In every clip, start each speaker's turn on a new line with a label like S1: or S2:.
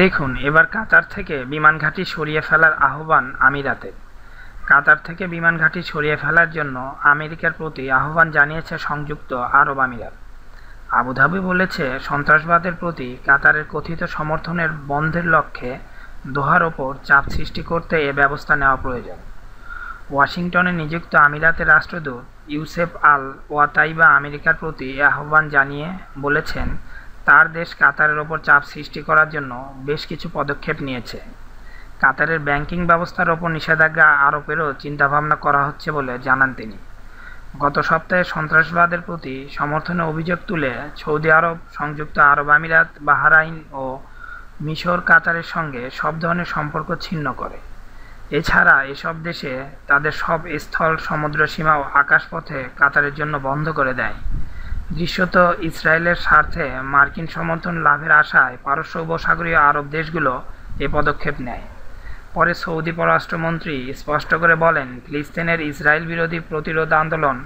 S1: দেখুন, এবার কাতার থেকে বিমান ঘাঁটি সরিয়ে ফেলার আহ্বান আমিরাতের কাতার থেকে বিমান ঘাঁটি সরিয়ে ফেলার জন্য আমেরিকার প্রতি আহ্বান জানিয়েছে সংযুক্ত আরব আমিরাত। আবুধাবি বলেছে, সন্ত্রাসবাদের প্রতি কাতারের কথিত সমর্থনের বন্ধের লক্ষ্যে দোহার ওপর চাপ সৃষ্টি করতে এ ব্যবস্থা নেওয়া প্রয়োজন। ওয়াশিংটনে নিযুক্ত আমিরাতের রাষ্ট্রদূত ইউসেফ আল ওয়াতাইবা আমেরিকার প্রতি আহ্বান জানিয়ে বলেছেন, তার দেশ কাতারের ওপর চাপ সৃষ্টি করার জন্য বেশ কিছু পদক্ষেপ নিয়েছে। কাতারের ব্যাংকিং ব্যবস্থার ওপর নিষেধাজ্ঞা আরোপেরও চিন্তাভাবনা করা হচ্ছে বলে জানান তিনি। গত সপ্তাহে সন্ত্রাসবাদের প্রতি সমর্থনে অভিযোগ তুলে সৌদি আরব, সংযুক্ত আরব আমিরাত, বাহারাইন ও মিশর কাতারের সঙ্গে সব ধরনের সম্পর্ক ছিন্ন করে। এছাড়া এসব দেশে তাদের সব স্থল সমুদ্র সীমা ও আকাশপথে কাতারের জন্য বন্ধ করে দেয়। দৃশ্যত ইসরায়েলের স্বার্থে মার্কিন সমর্থন লাভের আশায় পারস্য উপসাগরীয় আরব দেশগুলো এ পদক্ষেপ নেয়। পরে সৌদি পররাষ্ট্রমন্ত্রী স্পষ্ট করে বলেন, ফিলিস্তিনের ইসরায়েল বিরোধী প্রতিরোধ আন্দোলন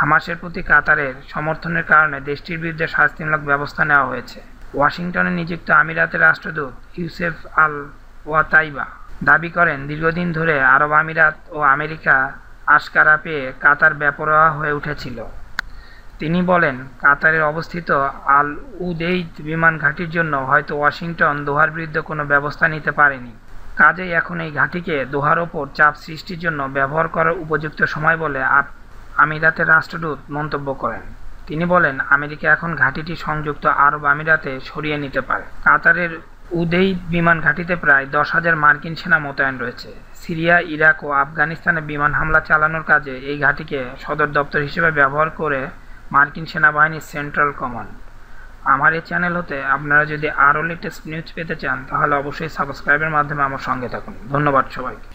S1: হামাসের প্রতি কাতারের সমর্থনের কারণে দেশটির বিরুদ্ধে শাস্তিমূলক ব্যবস্থা নেওয়া হয়েছে। ওয়াশিংটনে নিযুক্ত আমিরাতের রাষ্ট্রদূত ইউসেফ আল ওয়াতাইবা দাবি করেন, দীর্ঘদিন ধরে আরব আমিরাত ও আমেরিকা আশকারা পেয়ে কাতার বেপরোয়া হয়ে উঠেছিল। তিনি বলেন কাতারে অবস্থিত আল উদেইদ বিমান ঘাঁটির জন্য হয়তো ওয়াশিংটন দোহার বিরুদ্ধে কোনো ব্যবস্থা নিতে পারেনি। কাজেই এখন এই ঘাঁটিকে দোহার ওপর চাপ সৃষ্টির জন্য ব্যবহার করার উপযুক্ত সময় বলে আমিরাতের রাষ্ট্রদূত মন্তব্য করেন। তিনি বলেন, আমেরিকা এখন ঘাঁটিটি সংযুক্ত আরব আমিরাতে সরিয়ে নিতে পারে। কাতারের উদেইদ বিমান ঘাঁটিতে প্রায় দশ হাজার মার্কিন সেনা মোতায়েন রয়েছে। সিরিয়া, ইরাক ও আফগানিস্তানে বিমান হামলা চালানোর কাজে এই ঘাঁটিকে সদর দপ্তর হিসেবে ব্যবহার করে মার্কিন সেনাবাহিনীর সেন্ট্রাল কমান্ড। আমার এই চ্যানেল হতে আপনারা যদি আরও লেটেস্ট নিউজ পেতে চান, তাহলে অবশ্যই সাবস্ক্রাইবের মাধ্যমে আমার সঙ্গে থাকুন। ধন্যবাদ সবাইকে।